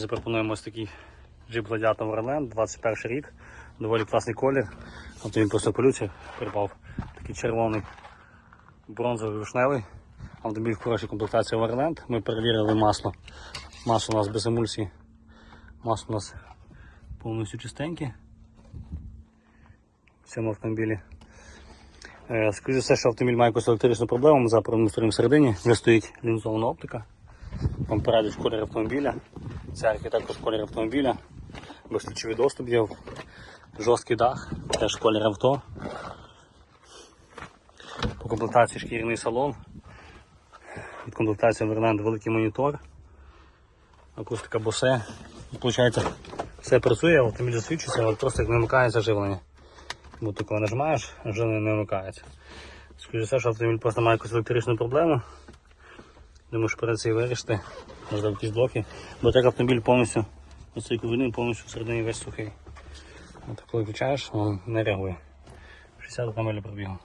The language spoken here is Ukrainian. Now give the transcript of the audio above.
Запропонуємо ось такий Jeep Gladiator Wonderland, 21 рік, доволі класний колір. Автомобіль просто полюція припав. Такий червоний, бронзовий вишневий. Автомобіль в хорошій комплектації Wonderland. Ми перевірили масло. Масло у нас без емульсії. Масло у нас повністю чистеньке. В цьому автомобілі. Е, Скоріше все, що автомобіль має якусь електричну проблему. Ми запровадимо всередині. Вже стоїть лінзована оптика. Вам порадять колір автомобіля. Церкві також колір автомобіля. Безключовий доступ є. Жорсткий дах, теж колір авто. По комплектації шкіряний салон. Від комплектації Overland великий монітор. Акустика Bose. Получається, все працює, автомобіль засвідчується, але просто не вмикається живлення. Бо ти коли нажимаєш, живлення не вмикається. Скажу все, що автомобіль просто має якусь електричну проблему. Думаю, що перед цим вирішити, можливо, якісь блоки. Бо так автомобіль повністю оцей ковини повністю всередині весь сухий. От коли включаєш, він не реагує. 60 км пробігу.